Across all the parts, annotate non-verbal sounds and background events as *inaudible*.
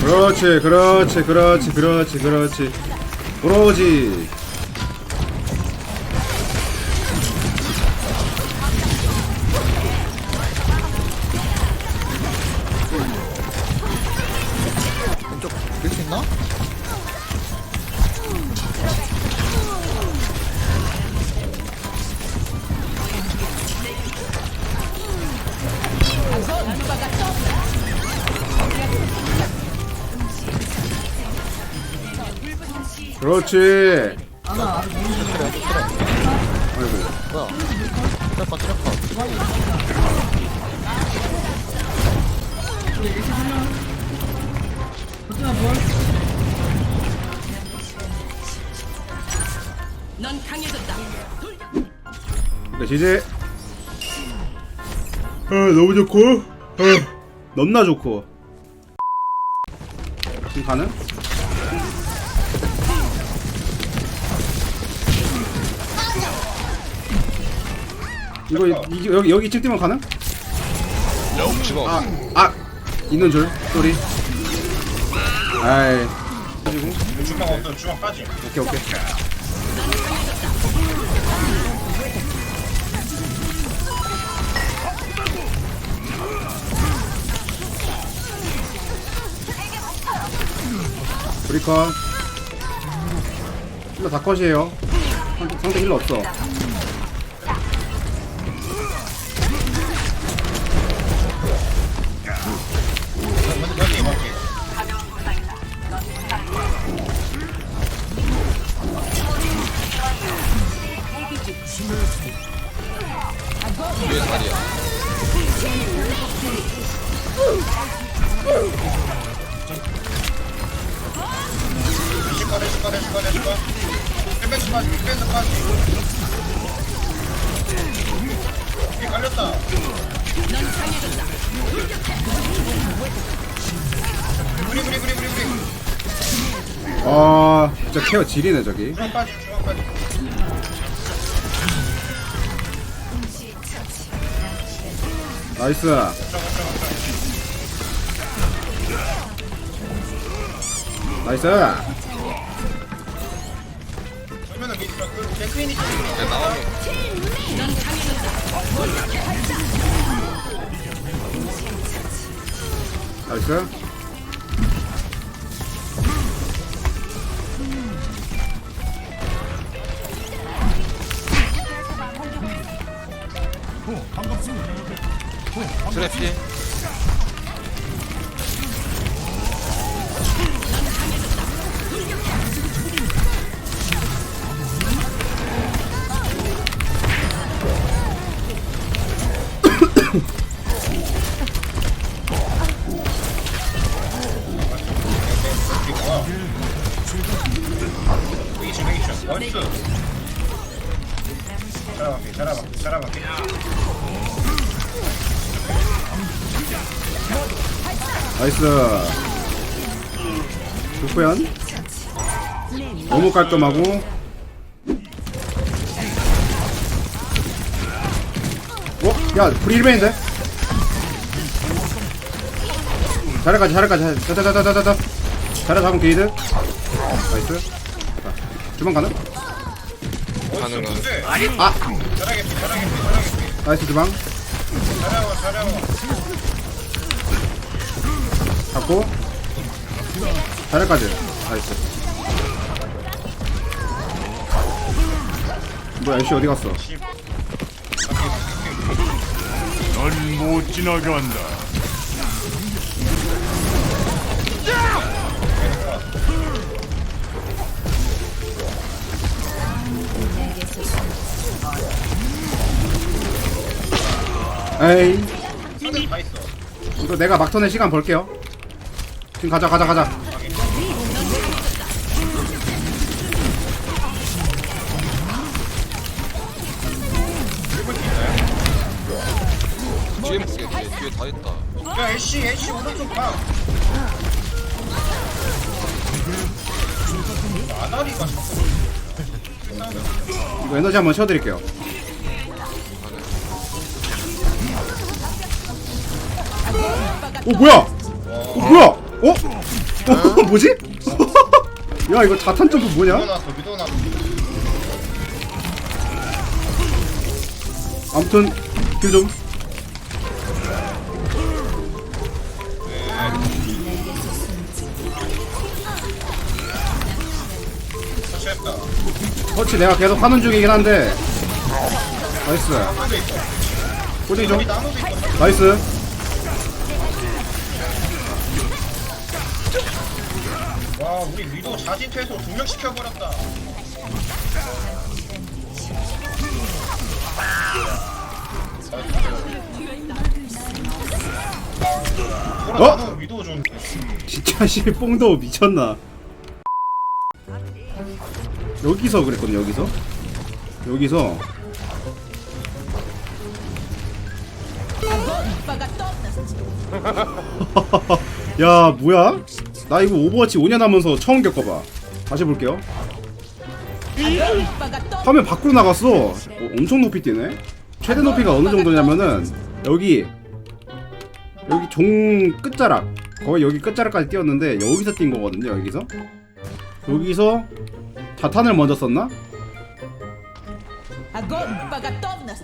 그렇지 그렇지 그렇지 그렇지 그렇지. 그러지 그렇지 그래 그래 아이고 뭐야 트랩파 넌 강해졌다. 네, 이제 아 너무 좋고 아 넘나 좋고 지금 가능? 이거 이, 여기 여기 집 뛰면 가능? 아, 아 있는 줄 소리. 아이 주방 없어 주방 빠지 오케이 오케이. 브리컨 힐러 다 컷이에요 상대, 상대 힐러 없어 아 진짜 케어 지리네 저기. 주방 빠지 주방 빠지 나이스. 나이스. 나이스 이층 나이스 잘해볼게 잘해볼게 잘해볼 나이스. 국부연 너무 깔끔하고. 어? 야 불이 1맨인데? 자리까지 자리까지. 자자자자자자 자리 잡은 게이드. 나이스. 자, 주방 가능? 가능한. 아! 나이스 주방. 잘하고 잘하고 잡고 자리까지 나이스 뭐야 애쉬 어디 갔어? 넌 못 지나간다. 에이 이거 내가 막턴의 시간 벌게요. 지금 가자, 가자, 가자. 뒤에 볼게 뒤에 뒤에 다 있다 야 애쉬 애쉬 오른쪽 봐 아다리가 자꾸 이거 에너지 한번 채워드릴게요. 어 뭐야? 어 뭐야? 어? 어 뭐지? *laughs* 야 이거 자탄 점프 뭐냐? 미도 아무튼 킬좀. 터치했다. 터치 내가 계속 하는 중이긴 한데. 나이스. 꼬리 좀 나노도 있어. 나이스 와 우리 위도 자진 퇴소 두명 시켜버렸다. 어? 어? 위도 좀. 진짜 *laughs* 씨 뽕도 미쳤나? 여기서 그랬거든 여기서? 여기서. *laughs* 야 뭐야 나 이거 오버워치 5년 하면서 처음 겪어봐. 다시 볼게요. 화면 밖으로 나갔어. 어, 엄청 높이 뛰네. 최대 높이가 어느 정도냐면은 여기 여기 종 끝자락. 거의 여기 끝자락까지 뛰었는데 여기서 뛴 거거든요 여기서. 여기서 자탄을 먼저 썼나?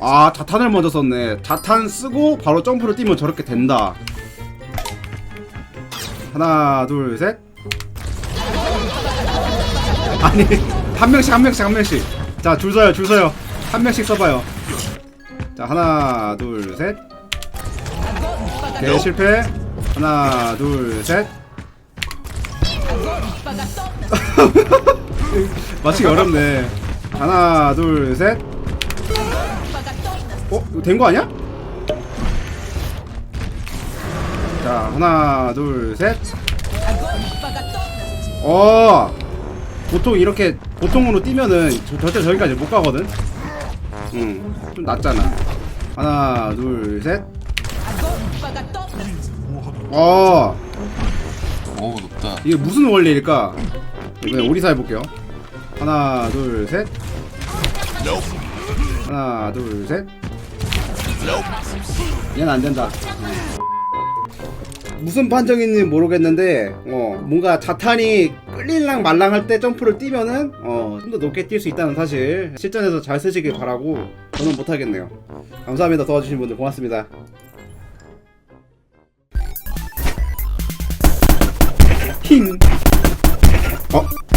아 자탄을 먼저 썼네. 자탄 쓰고 바로 점프를 뛰면 저렇게 된다. 하나 둘셋. 아니 *laughs* 한 명씩 한 명씩 한 명씩. 자 줄 서요 줄 서요. 한 명씩 써봐요. 자 하나 둘셋. 오케이 네, 실패. 하나 둘셋. *laughs* 맞히기 어렵네. 하나 둘셋. 어? 된거 아니야? 자 하나 둘셋. 어 보통 이렇게 보통으로 뛰면은 저, 절대 저기까지 못 가거든. 음, 응좀 낮잖아. 하나 둘셋어. 오 높다. 이게 무슨 원리일까? 이번에 오리사 해볼게요. 하나 둘셋. 하나 둘셋. 얘는 안된다. 응. 음. 무슨 판정인지 모르겠는데 어 뭔가 자탄이 끌릴랑 말랑 할 때 점프를 뛰면은 어좀 더 높게 뛸 수 있다는 사실 실전에서 잘 쓰시길 바라고 저는 못하겠네요 감사합니다 도와주신 분들 고맙습니다 힝 어? 어?